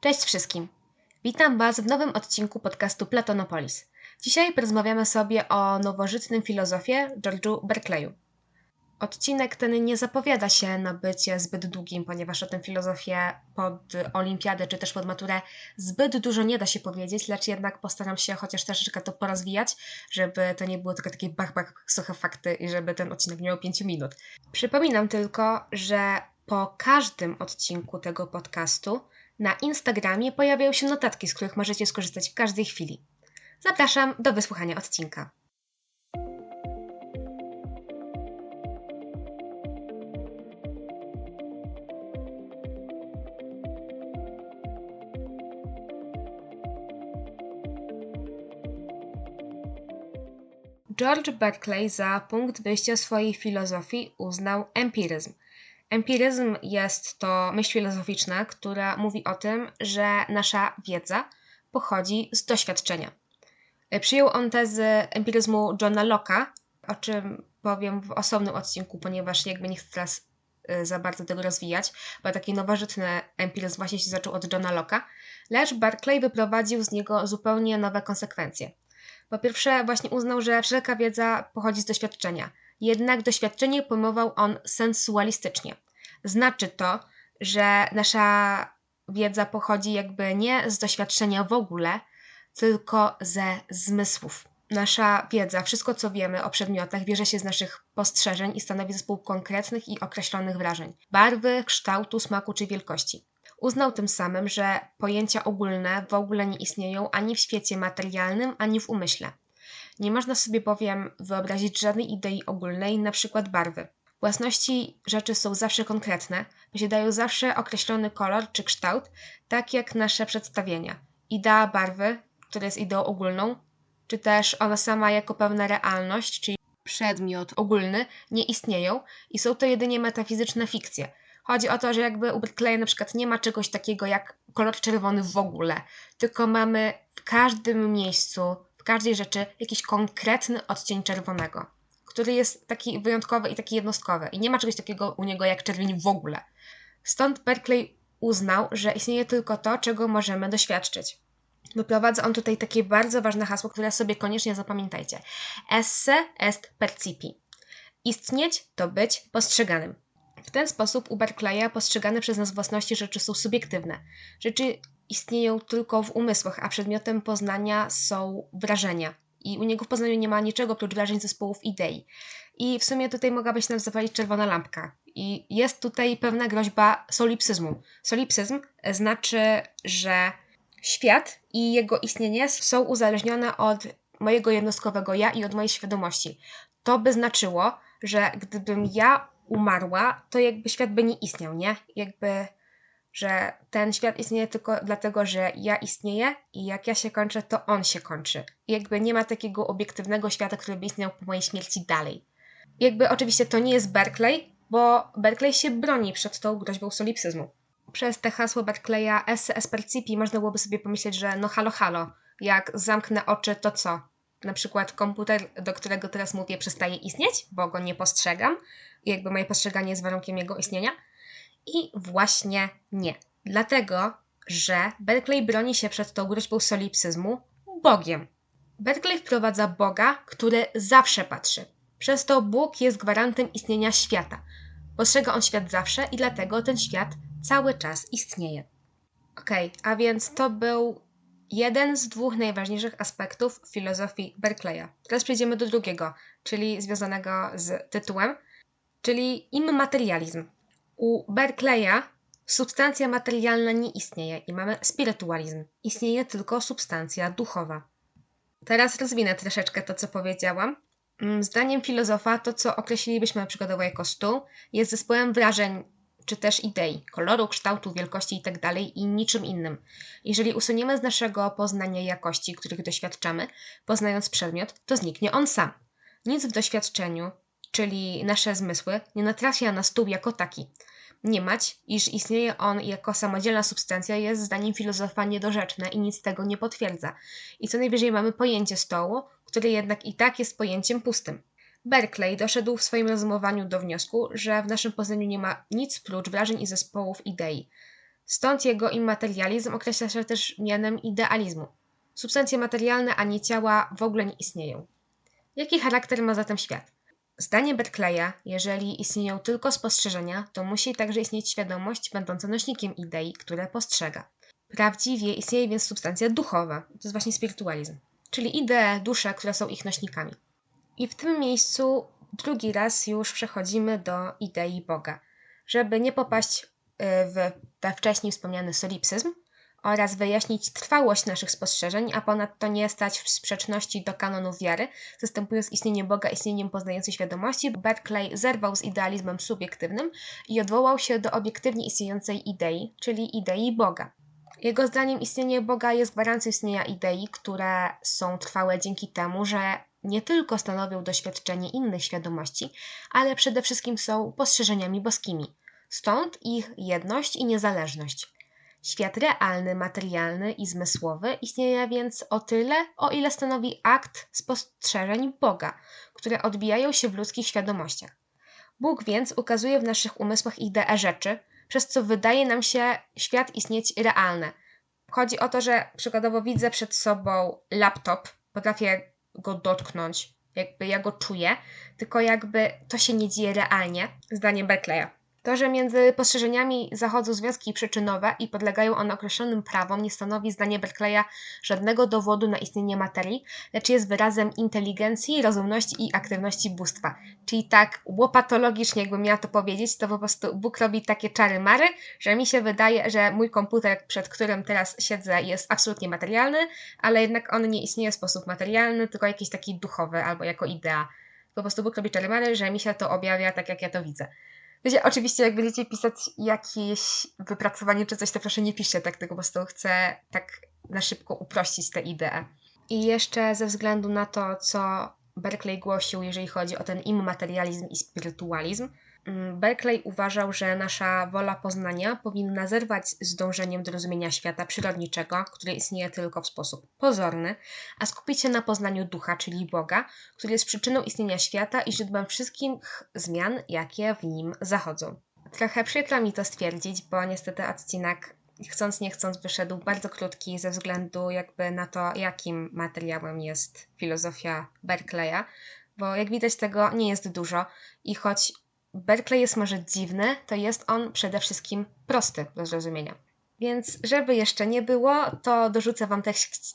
Cześć wszystkim! Witam Was w nowym odcinku podcastu Platonopolis. Dzisiaj porozmawiamy sobie o nowożytnym filozofie George'u Berkeleyu. Odcinek ten nie zapowiada się na bycie zbyt długim, ponieważ o tę filozofię pod olimpiadę czy też pod maturę zbyt dużo nie da się powiedzieć, lecz jednak postaram się chociaż troszeczkę to porozwijać, żeby to nie było tylko takie bach, bach, suche fakty i żeby ten odcinek miał 5 minut. Przypominam tylko, że po każdym odcinku tego podcastu na Instagramie pojawiają się notatki, z których możecie skorzystać w każdej chwili. Zapraszam do wysłuchania odcinka. George Berkeley za punkt wyjścia swojej filozofii uznał empiryzm. Empiryzm jest to myśl filozoficzna, która mówi o tym, że nasza wiedza pochodzi z doświadczenia. Przyjął on tezy empiryzmu Johna Locke'a, o czym powiem w osobnym odcinku, ponieważ jakby nie chcę teraz y, za bardzo tego rozwijać, bo taki nowożytny empiryzm właśnie się zaczął od Johna Locke'a, lecz Berkeley wyprowadził z niego zupełnie nowe konsekwencje. Po pierwsze, właśnie uznał, że wszelka wiedza pochodzi z doświadczenia. Jednak doświadczenie pojmował on sensualistycznie. Znaczy to, że nasza wiedza pochodzi jakby nie z doświadczenia w ogóle, tylko ze zmysłów. Nasza wiedza, wszystko co wiemy o przedmiotach, bierze się z naszych postrzeżeń i stanowi zespół konkretnych i określonych wrażeń barwy, kształtu, smaku czy wielkości. Uznał tym samym, że pojęcia ogólne w ogóle nie istnieją ani w świecie materialnym, ani w umyśle. Nie można sobie bowiem wyobrazić żadnej idei ogólnej, na przykład barwy. Własności rzeczy są zawsze konkretne, posiadają zawsze określony kolor czy kształt, tak jak nasze przedstawienia. Idea barwy, która jest ideą ogólną, czy też ona sama jako pewna realność, czyli przedmiot ogólny, nie istnieją i są to jedynie metafizyczne fikcje. Chodzi o to, że jakby u Berkeleya na przykład nie ma czegoś takiego jak kolor czerwony w ogóle, tylko mamy w każdym miejscu, każdej rzeczy jakiś konkretny odcień czerwonego, który jest taki wyjątkowy i taki jednostkowy. I nie ma czegoś takiego u niego jak czerwień w ogóle. Stąd Berkeley uznał, że istnieje tylko to, czego możemy doświadczyć. Wyprowadza on tutaj takie bardzo ważne hasło, które sobie koniecznie zapamiętajcie. Esse est percipi. Istnieć to być postrzeganym. W ten sposób u Berkeleya postrzegane przez nas własności rzeczy są subiektywne. Rzeczy istnieją tylko w umysłach, a przedmiotem poznania są wrażenia. I u niego w poznaniu nie ma niczego oprócz wrażeń zespołów idei. I w sumie tutaj mogłaby się nam zapalić czerwona lampka. I jest tutaj pewna groźba solipsyzmu. Solipsyzm znaczy, że świat i jego istnienie są uzależnione od mojego jednostkowego ja i od mojej świadomości. To by znaczyło, że gdybym ja umarła, to jakby świat by nie istniał, nie? Jakby, że ten świat istnieje tylko dlatego, że ja istnieję i jak ja się kończę, to on się kończy. Jakby nie ma takiego obiektywnego świata, który by istniał po mojej śmierci dalej. Jakby oczywiście to nie jest Berkeley, bo Berkeley się broni przed tą groźbą solipsyzmu. Przez te hasło Berkeleya esse espercipi można byłoby sobie pomyśleć, że no halo halo, jak zamknę oczy, to co? Na przykład komputer, do którego teraz mówię, przestaje istnieć, bo go nie postrzegam, i jakby moje postrzeganie jest warunkiem jego istnienia? I właśnie nie. Dlatego, że Berkeley broni się przed tą groźbą solipsyzmu Bogiem. Berkeley wprowadza Boga, który zawsze patrzy. Przez to Bóg jest gwarantem istnienia świata. Postrzega on świat zawsze i dlatego ten świat cały czas istnieje. Ok, a więc to był jeden z dwóch najważniejszych aspektów filozofii Berkeleya. Teraz przejdziemy do drugiego, czyli związanego z tytułem, czyli immaterializm. U Berkeleya substancja materialna nie istnieje i mamy spirytualizm. Istnieje tylko substancja duchowa. Teraz rozwinę troszeczkę to, co powiedziałam. Mm, zdaniem filozofa, to co określilibyśmy przykładowo jako stół, jest zespołem wrażeń czy też idei, koloru, kształtu, wielkości itd. Tak i niczym innym. Jeżeli usuniemy z naszego poznania jakości, których doświadczamy, poznając przedmiot, to zniknie on sam. Nic w doświadczeniu, czyli nasze zmysły, nie natrafia na stół jako taki. Nie mać, iż istnieje on jako samodzielna substancja, jest zdaniem filozofa niedorzeczne i nic tego nie potwierdza. I co najwyżej mamy pojęcie stołu, które jednak i tak jest pojęciem pustym. Berkeley doszedł w swoim rozumowaniu do wniosku, że w naszym poznaniu nie ma nic prócz wrażeń i zespołów idei. Stąd jego immaterializm określa się też mianem idealizmu. Substancje materialne ani ciała w ogóle nie istnieją. Jaki charakter ma zatem świat? Zdaniem Berkeleya, jeżeli istnieją tylko spostrzeżenia, to musi także istnieć świadomość będąca nośnikiem idei, które postrzega. Prawdziwie istnieje więc substancja duchowa, to jest właśnie spiritualizm, czyli idee, dusze, które są ich nośnikami. I w tym miejscu drugi raz już przechodzimy do idei Boga. Żeby nie popaść y, w, we wcześniej wspomniany solipsyzm, oraz wyjaśnić trwałość naszych spostrzeżeń, a ponadto nie stać w sprzeczności do kanonów wiary, zastępując istnienie Boga istnieniem poznającej świadomości, Berkeley zerwał z idealizmem subiektywnym i odwołał się do obiektywnie istniejącej idei, czyli idei Boga. Jego zdaniem istnienie Boga jest gwarancją istnienia idei, które są trwałe dzięki temu, że nie tylko stanowią doświadczenie innych świadomości, ale przede wszystkim są postrzeżeniami boskimi. Stąd ich jedność i niezależność. Świat realny, materialny i zmysłowy istnieje więc o tyle, o ile stanowi akt spostrzeżeń Boga, które odbijają się w ludzkich świadomościach. Bóg więc ukazuje w naszych umysłach ideę rzeczy, przez co wydaje nam się świat istnieć realny. Chodzi o to, że przykładowo widzę przed sobą laptop, potrafię go dotknąć, jakby ja go czuję, tylko jakby to się nie dzieje realnie, zdaniem Berkeleya. To, że między postrzeżeniami zachodzą związki przyczynowe i podlegają one określonym prawom, nie stanowi zdanie Berkeleya żadnego dowodu na istnienie materii, lecz jest wyrazem inteligencji, rozumności i aktywności bóstwa. Czyli tak łopatologicznie, jakbym miała to powiedzieć, to po prostu Bóg robi takie czary mary, że mi się wydaje, że mój komputer, przed którym teraz siedzę, jest absolutnie materialny, ale jednak on nie istnieje w sposób materialny, tylko jakiś taki duchowy albo jako idea. Po prostu Bóg robi czary mary, że mi się to objawia tak, jak ja to widzę. Wiecie, oczywiście jak będziecie pisać jakieś wypracowanie czy coś, to proszę nie piszcie tak, tylko po prostu chcę tak na szybko uprościć tę ideę. I jeszcze ze względu na to, co Berkeley głosił, jeżeli chodzi o ten immaterializm i spirytualizm, Berkeley uważał, że nasza wola poznania powinna zerwać z dążeniem do rozumienia świata przyrodniczego, który istnieje tylko w sposób pozorny, a skupić się na poznaniu ducha, czyli Boga, który jest przyczyną istnienia świata i źródłem wszystkich zmian, jakie w nim zachodzą. Trochę przykro mi to stwierdzić, bo niestety odcinek chcąc nie chcąc wyszedł bardzo krótki ze względu jakby na to, jakim materiałem jest filozofia Berkeleya, bo jak widać tego nie jest dużo i choć Berkeley jest może dziwny, to jest on przede wszystkim prosty do zrozumienia. Więc żeby jeszcze nie było, to dorzucę Wam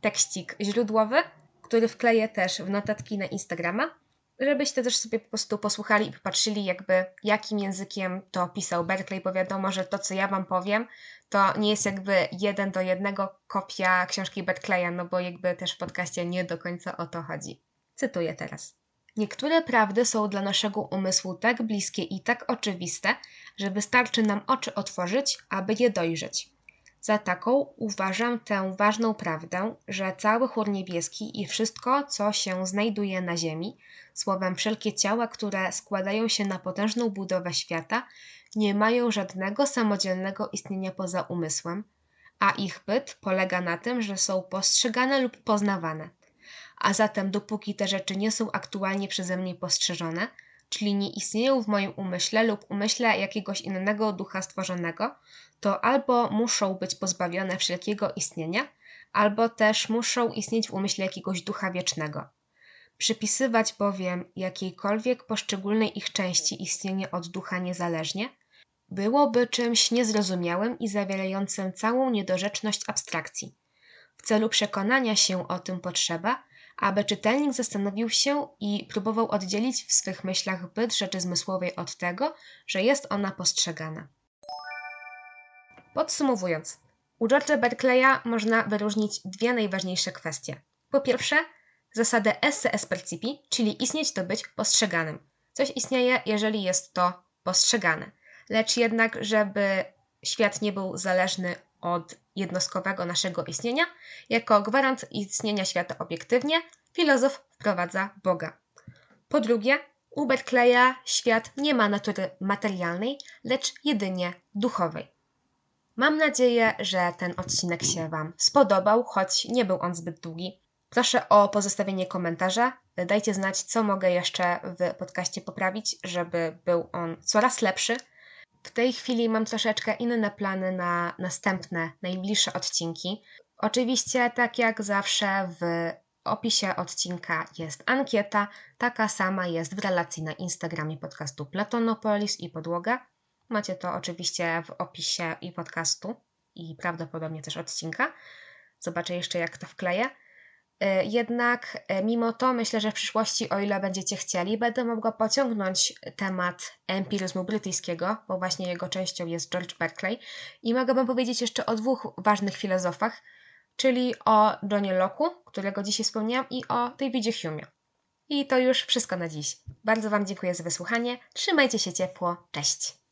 tekścik źródłowy, który wkleję też w notatki na Instagrama, żebyście też sobie po prostu posłuchali i popatrzyli jakby jakim językiem to pisał Berkeley, bo wiadomo, że to co ja Wam powiem, to nie jest jakby jeden do jednego kopia książki Berkeleya, no bo jakby też w podcaście nie do końca o to chodzi. Cytuję teraz. Niektóre prawdy są dla naszego umysłu tak bliskie i tak oczywiste, że wystarczy nam oczy otworzyć, aby je dojrzeć. Za taką uważam tę ważną prawdę, że cały chór niebieski i wszystko, co się znajduje na ziemi, słowem wszelkie ciała, które składają się na potężną budowę świata, nie mają żadnego samodzielnego istnienia poza umysłem, a ich byt polega na tym, że są postrzegane lub poznawane a zatem dopóki te rzeczy nie są aktualnie przeze mnie postrzeżone, czyli nie istnieją w moim umyśle lub umyśle jakiegoś innego ducha stworzonego, to albo muszą być pozbawione wszelkiego istnienia, albo też muszą istnieć w umyśle jakiegoś ducha wiecznego. Przypisywać bowiem jakiejkolwiek poszczególnej ich części istnienie od ducha niezależnie, byłoby czymś niezrozumiałym i zawierającym całą niedorzeczność abstrakcji. W celu przekonania się o tym potrzeba, aby czytelnik zastanowił się i próbował oddzielić w swych myślach byt rzeczy zmysłowej od tego, że jest ona postrzegana. Podsumowując, u George'a Berkeleya można wyróżnić dwie najważniejsze kwestie. Po pierwsze, zasadę esse es percipi, czyli istnieć to być postrzeganym. Coś istnieje, jeżeli jest to postrzegane. Lecz jednak, żeby świat nie był zależny od jednostkowego naszego istnienia, jako gwarant istnienia świata obiektywnie, filozof wprowadza Boga. Po drugie, u Berkeleya świat nie ma natury materialnej, lecz jedynie duchowej. Mam nadzieję, że ten odcinek się Wam spodobał, choć nie był on zbyt długi. Proszę o pozostawienie komentarza. Dajcie znać, co mogę jeszcze w podcaście poprawić, żeby był on coraz lepszy. W tej chwili mam troszeczkę inne plany na następne, najbliższe odcinki. Oczywiście, tak jak zawsze, w opisie odcinka jest ankieta. Taka sama jest w relacji na Instagramie podcastu Platonopolis i Podłoga. Macie to oczywiście w opisie i podcastu i prawdopodobnie też odcinka. Zobaczę jeszcze, jak to wkleję. E, jednak e, mimo to myślę, że w przyszłości, o ile będziecie chcieli, będę mogła pociągnąć temat empiryzmu brytyjskiego, bo właśnie jego częścią jest George Berkeley. I mogę powiedzieć jeszcze o dwóch ważnych filozofach, czyli o Johnie Locke'u, którego dzisiaj wspomniałam, i o Davidzie Hume'ie. I to już wszystko na dziś. Bardzo Wam dziękuję za wysłuchanie. Trzymajcie się ciepło. Cześć!